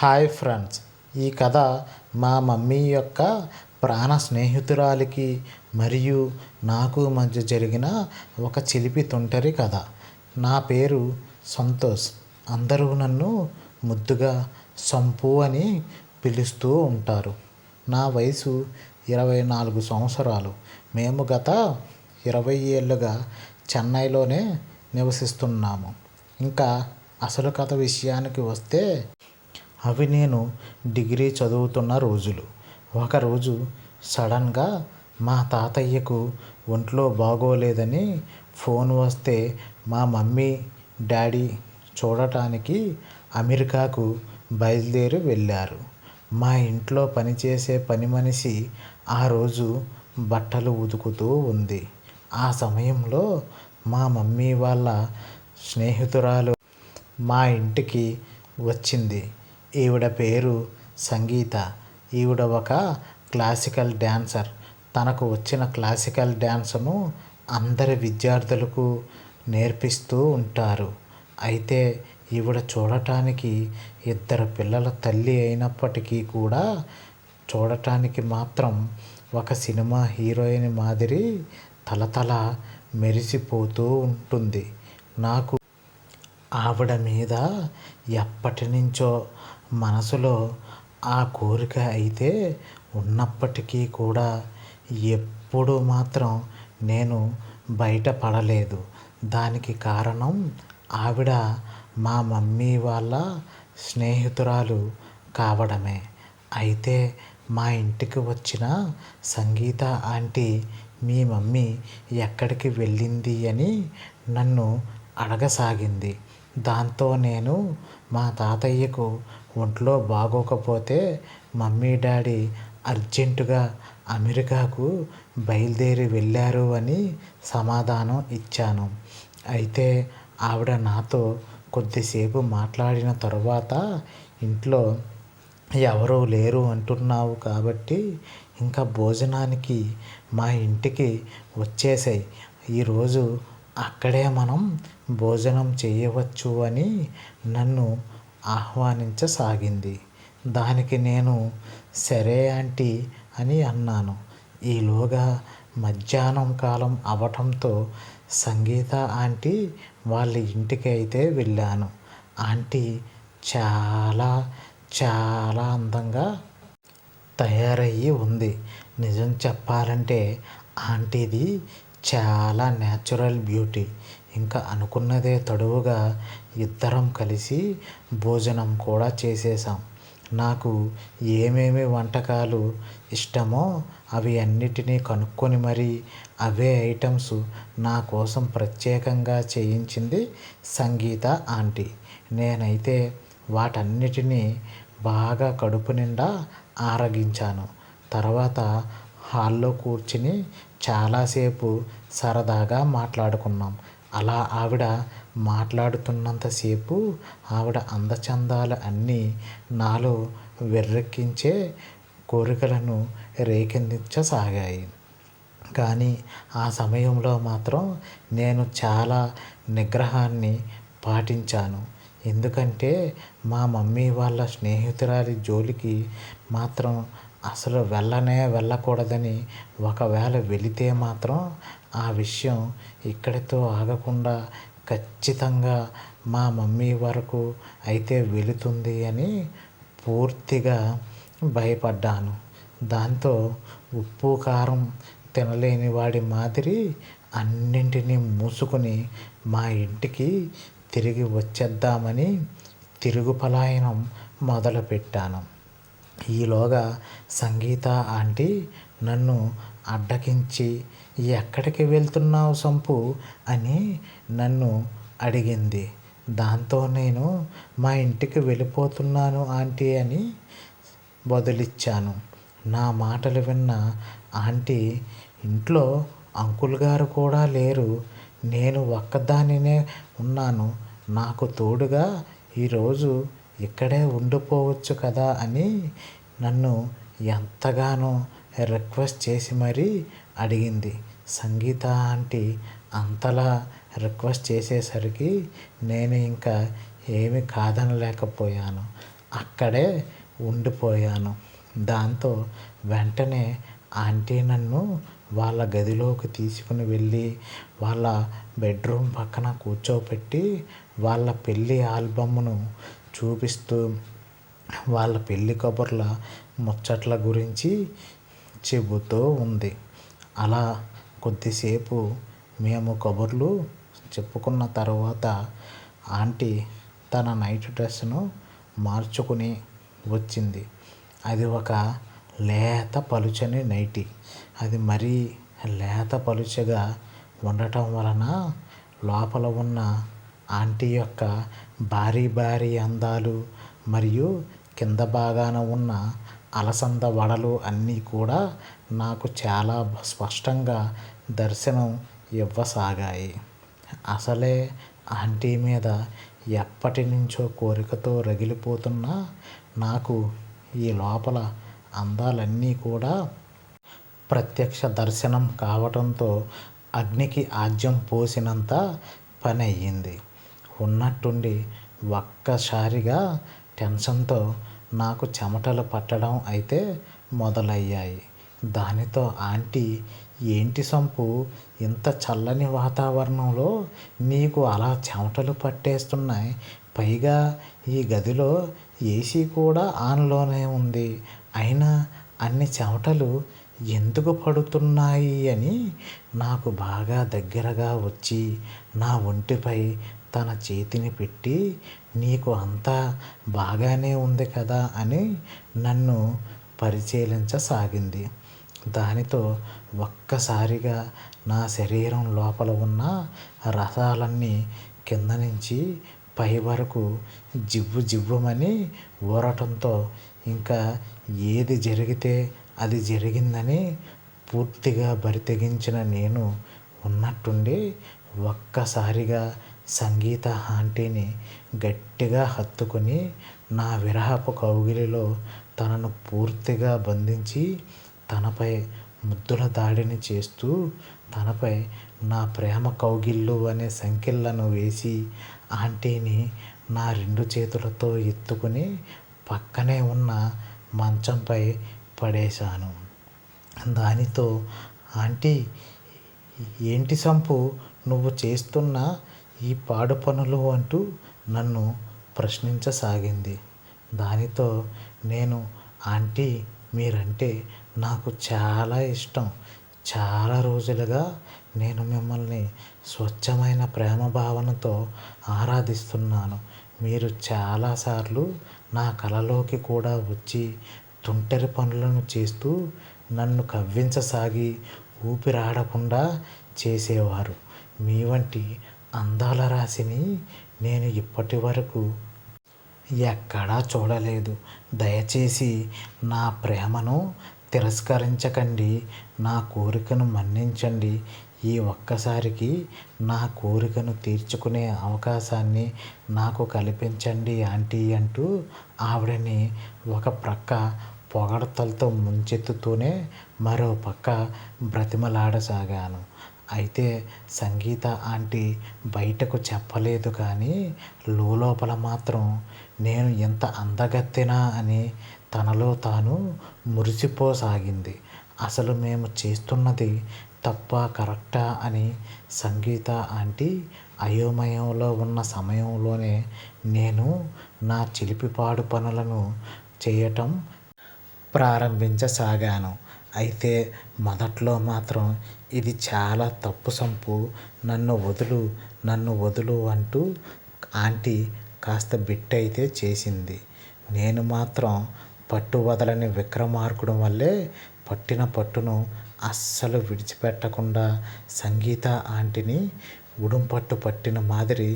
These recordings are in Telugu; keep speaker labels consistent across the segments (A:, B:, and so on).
A: హాయ్ ఫ్రెండ్స్ ఈ కథ మా మమ్మీ యొక్క ప్రాణ స్నేహితురాలికి మరియు నాకు మధ్య జరిగిన ఒక చిలిపి తుంటరి కథ నా పేరు సంతోష్ అందరూ నన్ను ముద్దుగా సంపు అని పిలుస్తూ ఉంటారు నా వయసు ఇరవై నాలుగు సంవత్సరాలు మేము గత ఇరవై ఏళ్ళుగా చెన్నైలోనే నివసిస్తున్నాము ఇంకా అసలు కథ విషయానికి వస్తే అవి నేను డిగ్రీ చదువుతున్న రోజులు ఒకరోజు సడన్గా మా తాతయ్యకు ఒంట్లో బాగోలేదని ఫోన్ వస్తే మా మమ్మీ డాడీ చూడటానికి అమెరికాకు బయలుదేరి వెళ్ళారు మా ఇంట్లో పనిచేసే పని మనిషి ఆ రోజు బట్టలు ఉతుకుతూ ఉంది ఆ సమయంలో మా మమ్మీ వాళ్ళ స్నేహితురాలు మా ఇంటికి వచ్చింది ఈవిడ పేరు సంగీత ఈవిడ ఒక క్లాసికల్ డ్యాన్సర్ తనకు వచ్చిన క్లాసికల్ డ్యాన్సును అందరి విద్యార్థులకు నేర్పిస్తూ ఉంటారు అయితే ఈవిడ చూడటానికి ఇద్దరు పిల్లల తల్లి అయినప్పటికీ కూడా చూడటానికి మాత్రం ఒక సినిమా హీరోయిన్ మాదిరి తలతల మెరిసిపోతూ ఉంటుంది నాకు ఆవిడ మీద ఎప్పటి నుంచో మనసులో ఆ కోరిక అయితే ఉన్నప్పటికీ కూడా ఎప్పుడు మాత్రం నేను బయటపడలేదు దానికి కారణం ఆవిడ మా మమ్మీ వాళ్ళ స్నేహితురాలు కావడమే అయితే మా ఇంటికి వచ్చిన సంగీత ఆంటీ మీ మమ్మీ ఎక్కడికి వెళ్ళింది అని నన్ను అడగసాగింది దాంతో నేను మా తాతయ్యకు ఒంట్లో బాగోకపోతే మమ్మీ డాడీ అర్జెంటుగా అమెరికాకు బయలుదేరి వెళ్ళారు అని సమాధానం ఇచ్చాను అయితే ఆవిడ నాతో కొద్దిసేపు మాట్లాడిన తరువాత ఇంట్లో ఎవరూ లేరు అంటున్నావు కాబట్టి ఇంకా భోజనానికి మా ఇంటికి వచ్చేసాయి ఈరోజు అక్కడే మనం భోజనం చేయవచ్చు అని నన్ను ఆహ్వానించసాగింది దానికి నేను సరే ఆంటీ అని అన్నాను ఈలోగా మధ్యాహ్నం కాలం అవటంతో సంగీత ఆంటీ వాళ్ళ ఇంటికి అయితే వెళ్ళాను ఆంటీ చాలా చాలా అందంగా తయారయ్యి ఉంది నిజం చెప్పాలంటే ఆంటీది చాలా న్యాచురల్ బ్యూటీ ఇంకా అనుకున్నదే తడువుగా ఇద్దరం కలిసి భోజనం కూడా చేసేసాం నాకు ఏమేమి వంటకాలు ఇష్టమో అవి అన్నిటినీ కనుక్కొని మరీ అవే ఐటమ్స్ నా కోసం ప్రత్యేకంగా చేయించింది సంగీత ఆంటీ నేనైతే వాటన్నిటినీ బాగా కడుపు నిండా ఆరగించాను తర్వాత హాల్లో కూర్చుని చాలాసేపు సరదాగా మాట్లాడుకున్నాం అలా ఆవిడ మాట్లాడుతున్నంతసేపు ఆవిడ అందచందాలు అన్నీ నాలో వెర్రెక్కించే కోరికలను రేకెందించసాగాయి కానీ ఆ సమయంలో మాత్రం నేను చాలా నిగ్రహాన్ని పాటించాను ఎందుకంటే మా మమ్మీ వాళ్ళ స్నేహితురాలి జోలికి మాత్రం అసలు వెళ్ళనే వెళ్ళకూడదని ఒకవేళ వెళితే మాత్రం ఆ విషయం ఇక్కడితో ఆగకుండా ఖచ్చితంగా మా మమ్మీ వరకు అయితే వెళుతుంది అని పూర్తిగా భయపడ్డాను దాంతో ఉప్పు కారం తినలేని వాడి మాదిరి అన్నింటినీ మూసుకొని మా ఇంటికి తిరిగి వచ్చేద్దామని తిరుగు పలాయనం మొదలుపెట్టాను ఈలోగా సంగీత ఆంటీ నన్ను అడ్డగించి ఎక్కడికి వెళ్తున్నావు సంపు అని నన్ను అడిగింది దాంతో నేను మా ఇంటికి వెళ్ళిపోతున్నాను ఆంటీ అని బదులిచ్చాను నా మాటలు విన్న ఆంటీ ఇంట్లో అంకుల్ గారు కూడా లేరు నేను ఒక్కదానినే ఉన్నాను నాకు తోడుగా ఈరోజు ఇక్కడే ఉండిపోవచ్చు కదా అని నన్ను ఎంతగానో రిక్వెస్ట్ చేసి మరీ అడిగింది సంగీత ఆంటీ అంతలా రిక్వెస్ట్ చేసేసరికి నేను ఇంకా ఏమి కాదనలేకపోయాను అక్కడే ఉండిపోయాను దాంతో వెంటనే ఆంటీ నన్ను వాళ్ళ గదిలోకి తీసుకుని వెళ్ళి వాళ్ళ బెడ్రూమ్ పక్కన కూర్చోపెట్టి వాళ్ళ పెళ్ళి ఆల్బమ్ను చూపిస్తూ వాళ్ళ పెళ్లి కబుర్ల ముచ్చట్ల గురించి చెబుతూ ఉంది అలా కొద్దిసేపు మేము కబుర్లు చెప్పుకున్న తర్వాత ఆంటీ తన నైట్ డ్రెస్ను మార్చుకుని వచ్చింది అది ఒక లేత పలుచని నైటీ అది మరీ లేత పలుచగా ఉండటం వలన లోపల ఉన్న ఆంటీ యొక్క భారీ భారీ అందాలు మరియు కింద భాగాన ఉన్న అలసంద వడలు అన్నీ కూడా నాకు చాలా స్పష్టంగా దర్శనం ఇవ్వసాగాయి అసలే ఆంటీ మీద ఎప్పటి నుంచో కోరికతో రగిలిపోతున్న నాకు ఈ లోపల అందాలన్నీ కూడా ప్రత్యక్ష దర్శనం కావటంతో అగ్నికి ఆజ్యం పోసినంత పని అయ్యింది ఉన్నట్టుండి ఒక్కసారిగా టెన్షన్తో నాకు చెమటలు పట్టడం అయితే మొదలయ్యాయి దానితో ఆంటీ ఏంటి సంపు ఇంత చల్లని వాతావరణంలో నీకు అలా చెమటలు పట్టేస్తున్నాయి పైగా ఈ గదిలో ఏసీ కూడా ఆన్లోనే ఉంది అయినా అన్ని చెమటలు ఎందుకు పడుతున్నాయి అని నాకు బాగా దగ్గరగా వచ్చి నా ఒంటిపై తన చేతిని పెట్టి నీకు అంతా బాగానే ఉంది కదా అని నన్ను పరిశీలించసాగింది దానితో ఒక్కసారిగా నా శరీరం లోపల ఉన్న రసాలన్నీ కింద నుంచి పై వరకు జివ్వు జివ్వుమని ఊరటంతో ఇంకా ఏది జరిగితే అది జరిగిందని పూర్తిగా బరితెగించిన నేను ఉన్నట్టుండి ఒక్కసారిగా సంగీత ఆంటీని గట్టిగా హత్తుకుని నా విరహపు కౌగిలిలో తనను పూర్తిగా బంధించి తనపై ముద్దుల దాడిని చేస్తూ తనపై నా ప్రేమ కౌగిళ్ళు అనే సంఖ్యలను వేసి ఆంటీని నా రెండు చేతులతో ఎత్తుకుని పక్కనే ఉన్న మంచంపై పడేశాను దానితో ఆంటీ ఏంటి సంపు నువ్వు చేస్తున్న ఈ పాడు పనులు అంటూ నన్ను ప్రశ్నించసాగింది దానితో నేను ఆంటీ మీరంటే నాకు చాలా ఇష్టం చాలా రోజులుగా నేను మిమ్మల్ని స్వచ్ఛమైన ప్రేమ భావనతో ఆరాధిస్తున్నాను మీరు చాలాసార్లు నా కలలోకి కూడా వచ్చి తుంటరి పనులను చేస్తూ నన్ను కవ్వించసాగి ఊపిరాడకుండా చేసేవారు మీ వంటి అందాల రాశిని నేను ఇప్పటి వరకు ఎక్కడా చూడలేదు దయచేసి నా ప్రేమను తిరస్కరించకండి నా కోరికను మన్నించండి ఈ ఒక్కసారికి నా కోరికను తీర్చుకునే అవకాశాన్ని నాకు కల్పించండి ఆంటీ అంటూ ఆవిడని ఒక ప్రక్క పొగడతలతో ముంచెత్తుతూనే మరో పక్క బ్రతిమలాడసాగాను అయితే సంగీత ఆంటీ బయటకు చెప్పలేదు కానీ లోపల మాత్రం నేను ఎంత అందగత్తెనా అని తనలో తాను మురిసిపోసాగింది అసలు మేము చేస్తున్నది తప్ప కరెక్టా అని సంగీత ఆంటీ అయోమయంలో ఉన్న సమయంలోనే నేను నా చిలిపిపాడు పనులను చేయటం ప్రారంభించసాగాను అయితే మొదట్లో మాత్రం ఇది చాలా తప్పు సంపు నన్ను వదులు నన్ను వదులు అంటూ ఆంటీ కాస్త బిట్ అయితే చేసింది నేను మాత్రం పట్టు వదలని విక్రమార్కుడు వల్లే పట్టిన పట్టును అస్సలు విడిచిపెట్టకుండా సంగీత ఆంటీని ఉడుం పట్టు పట్టిన మాదిరి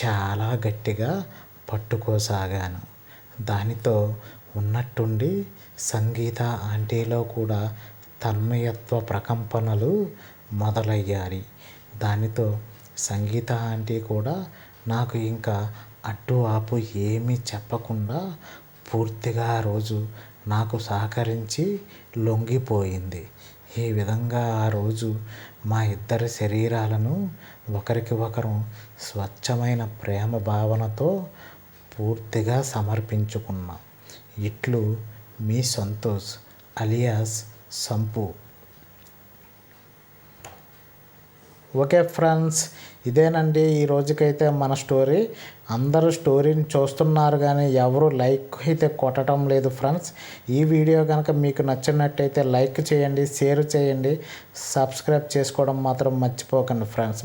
A: చాలా గట్టిగా పట్టుకోసాగాను దానితో ఉన్నట్టుండి సంగీత ఆంటీలో కూడా తన్మయత్వ ప్రకంపనలు మొదలయ్యాయి దానితో సంగీత ఆంటీ కూడా నాకు ఇంకా అడ్డు ఆపు ఏమీ చెప్పకుండా పూర్తిగా ఆ రోజు నాకు సహకరించి లొంగిపోయింది ఈ విధంగా ఆ రోజు మా ఇద్దరి శరీరాలను ఒకరికి ఒకరు స్వచ్ఛమైన ప్రేమ భావనతో పూర్తిగా సమర్పించుకున్నాం ఇట్లు మీ Santosh alias Sampu okay friends ఇదేనండి ఈ రోజుకైతే మన స్టోరీ అందరూ స్టోరీని చూస్తున్నారు కానీ ఎవరు లైక్ అయితే కొట్టడం లేదు ఫ్రెండ్స్ ఈ వీడియో కనుక మీకు నచ్చినట్టయితే లైక్ చేయండి షేర్ చేయండి సబ్స్క్రైబ్ చేసుకోవడం మాత్రం మర్చిపోకండి ఫ్రెండ్స్